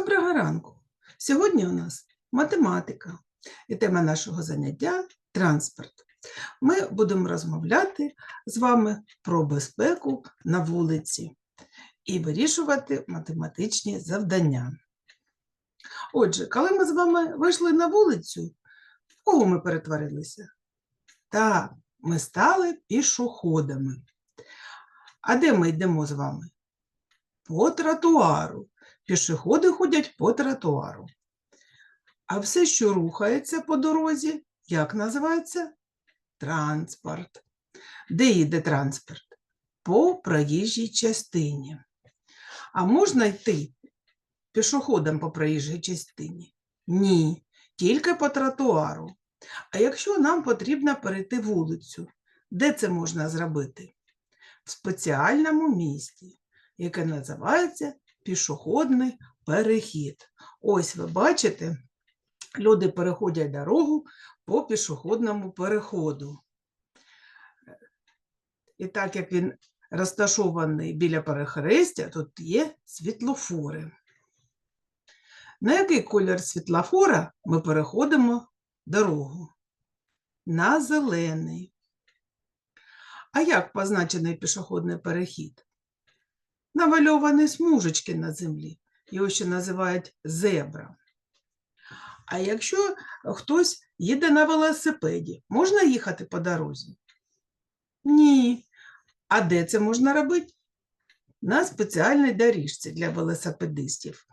Доброго ранку! Сьогодні у нас математика і тема нашого заняття транспорт. Ми будемо розмовляти з вами про безпеку на вулиці і вирішувати математичні завдання. Отже, коли ми з вами вийшли на вулицю, в кого ми перетворилися? Так, ми стали пішоходами. А де ми йдемо з вами? По тротуару. Пішоходи ходять по тротуару. А все, що рухається по дорозі, як називається? Транспорт. Де їде транспорт? По проїжджій частині. А можна йти пішоходом по проїжджій частині? Ні, тільки по тротуару. А якщо нам потрібно перейти вулицю, де це можна зробити? В спеціальному місці, яке називається пішохідний перехід. Ось ви бачите, люди переходять дорогу по пішохідному переходу. І так як він розташований біля перехрестя, тут є світлофори. На який колір світлофора ми переходимо дорогу? На зелений. А як позначений пішохідний перехід? Намальовані смужечки на землі. Його ще називають зебра. А якщо хтось їде на велосипеді, можна їхати по дорозі? Ні. А де це можна робити? На спеціальній доріжці для велосипедистів.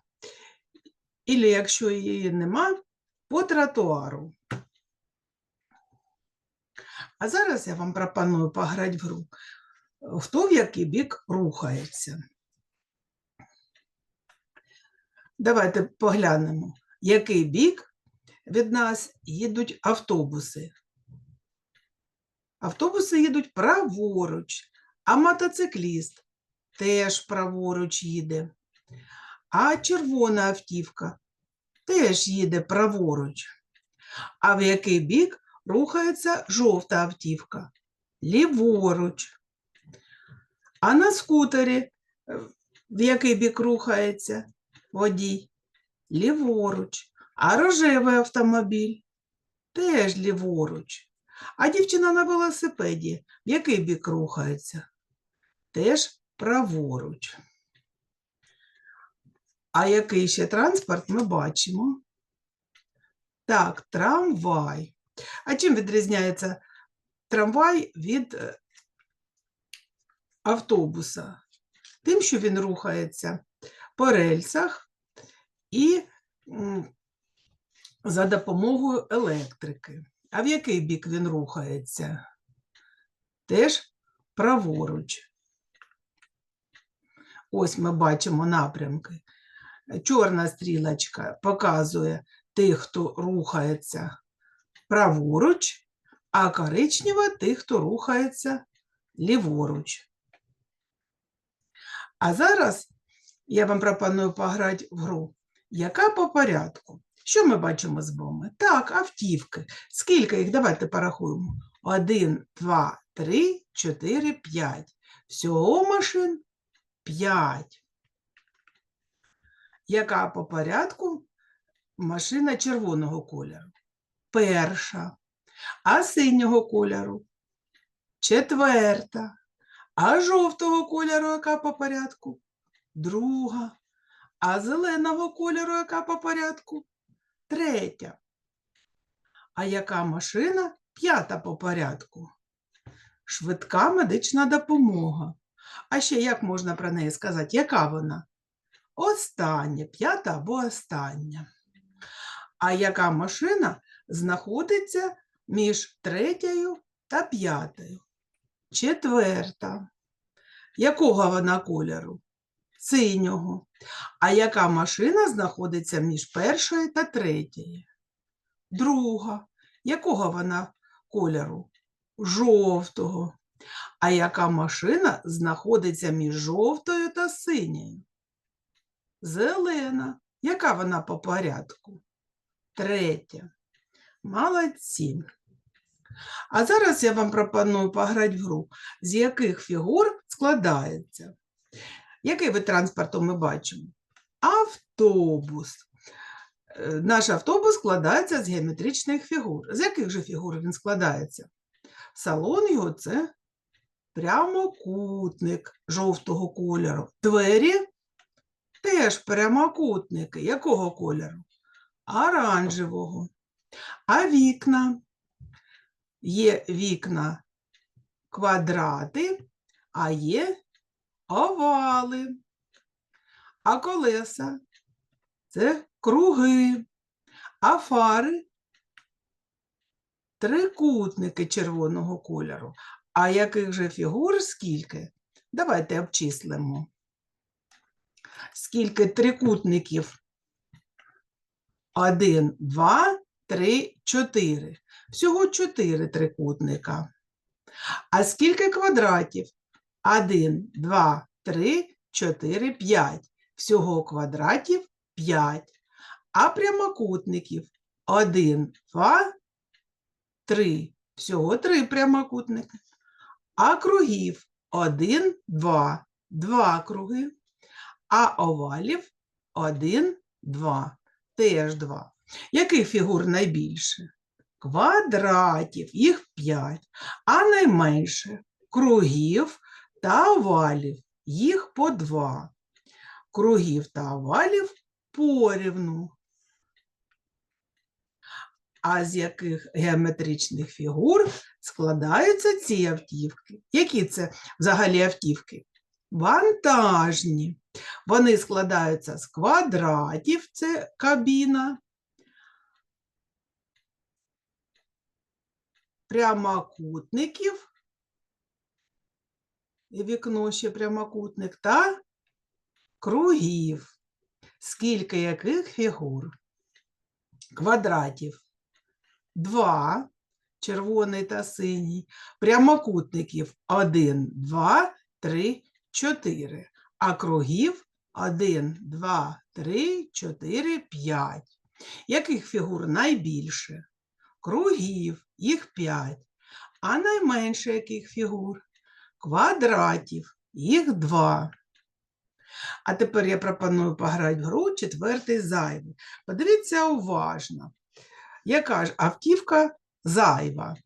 Ілі, якщо її нема, по тротуару. А зараз я вам пропоную пограти в гру хто в який бік рухається. Давайте поглянемо, який бік від нас їдуть автобуси. Автобуси їдуть праворуч, а мотоцикліст теж праворуч їде. А червона автівка теж їде праворуч. А в який бік рухається жовта автівка? Ліворуч. А на скутері в який бік рухається водій? Ліворуч. А рожевий автомобіль теж ліворуч. А дівчина на велосипеді в який бік рухається? Теж праворуч. А який ще транспорт ми бачимо? Так, трамвай. А чим відрізняється трамвай від е, автобуса, тим, що він рухається по рельсах і за допомогою електрики. А в який бік він рухається? Теж праворуч. Ось ми бачимо напрямки. Чорна стрілочка показує тих, хто рухається праворуч, а коричнева тих, хто рухається ліворуч. А зараз я вам пропоную пограти в гру. Яка по порядку? Що ми бачимо з вами? Так, автівки. Скільки їх? Давайте порахуємо. Один, два, три, чотири, п'ять. Всього машин п'ять. Яка по порядку машина червоного кольору? Перша. А синього кольору? Четверта. А жовтого кольору яка по порядку? Друга. А зеленого кольору яка по порядку? Третя. А яка машина п'ята по порядку? Швидка медична допомога. А ще як можна про неї сказати? Яка вона? Остання, п'ята або остання. А яка машина знаходиться між третьою та п'ятою? Четверта. Якого вона кольору? Синього. А яка машина знаходиться між першою та третьою? Друга. Якого вона кольору? Жовтого. А яка машина знаходиться між жовтою та синьою? Зелена. Яка вона по порядку? Третя. Молодці. А зараз я вам пропоную пограти в гру, з яких фігур складається. Який вид транспорту ми бачимо? автобус. Е, Наш автобус складається з геометричних фігур. З яких же фігур він складається? Салон його це прямокутник жовтого кольору. Двері теж прямокутники. Якого кольору? Оранжевого. А вікна? Є вікна квадрати, а є овали. А колеса це круги, а фари трикутники червоного кольору. А яких же фігур скільки? Давайте обчислимо. Скільки трикутників? Один, два, три, чотири. Всього чотири трикутника. А скільки квадратів? Один, два, три, чотири, п'ять. Всього квадратів п'ять. А прямокутників? Один, два, три. Всього три прямокутники. А кругів? Один, два. Два круги. А овалів? Один, два. Теж два. Яких фігур найбільше? Квадратів, їх п'ять. А найменше кругів та овалів, їх по два. Кругів та овалів порівну. А з яких геометричних фігур складаються ці автівки? Які це взагалі автівки? Вантажні. Вони складаються з квадратів, це кабіна, прямокутників, вікно ще прямокутник, та кругів. Скільки яких фігур? Квадратів. Два, червоний та синій. Прямокутників один, два, три, чотири. А кругів один, два, три, чотири, п'ять. Яких фігур найбільше? Кругів, їх п'ять. А найменше яких фігур? Квадратів, їх два. А тепер я пропоную пограти в гру четвертий зайвий. Подивіться уважно, яка ж автівка зайва?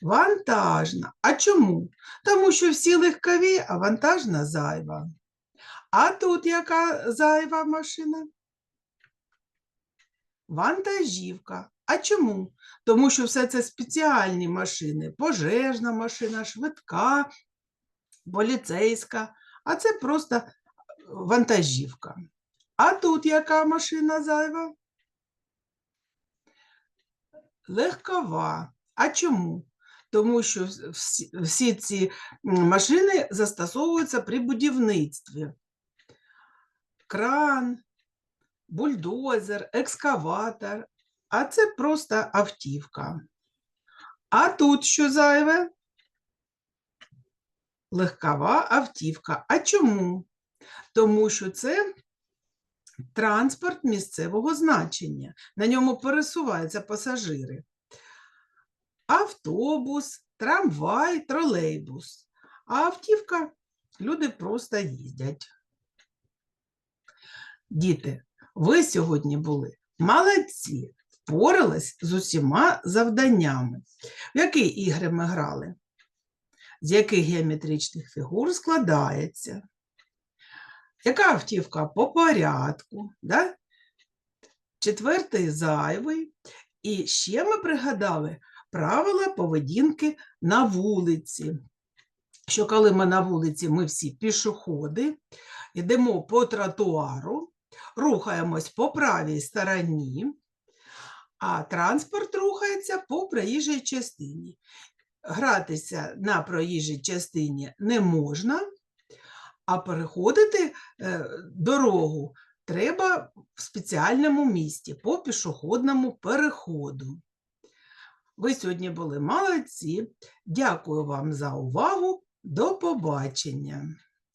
Вантажна. А чому? Тому що всі легкові, а вантажна зайва. А тут яка зайва машина? Вантажівка. А чому? Тому що все це спеціальні машини: пожежна машина, швидка, поліцейська, а це просто вантажівка. А тут яка машина зайва? Легкова. А чому? Тому що всі, всі ці машини застосовуються при будівництві. Кран, бульдозер, екскаватор, а це просто автівка. А тут що зайве? Легкова автівка. А чому? Тому що це транспорт місцевого значення. На ньому пересуваються пасажири. Автобус, трамвай, тролейбус. А автівка люди просто їздять. Діти, ви сьогодні були молодці, впорались з усіма завданнями. В які ігри ми грали? З яких геометричних фігур складається? Яка автівка по порядку? Да? Четвертий зайвий. І ще ми пригадали правила поведінки на вулиці. Що коли ми на вулиці, ми всі пішоходи, йдемо по тротуару, рухаємось по правій стороні, а транспорт рухається по проїжджій частині. Гратися на проїжджій частині не можна, а переходити е, дорогу треба в спеціальному місці по пішохідному переходу. Ви сьогодні були молодці. Дякую вам за увагу. До побачення.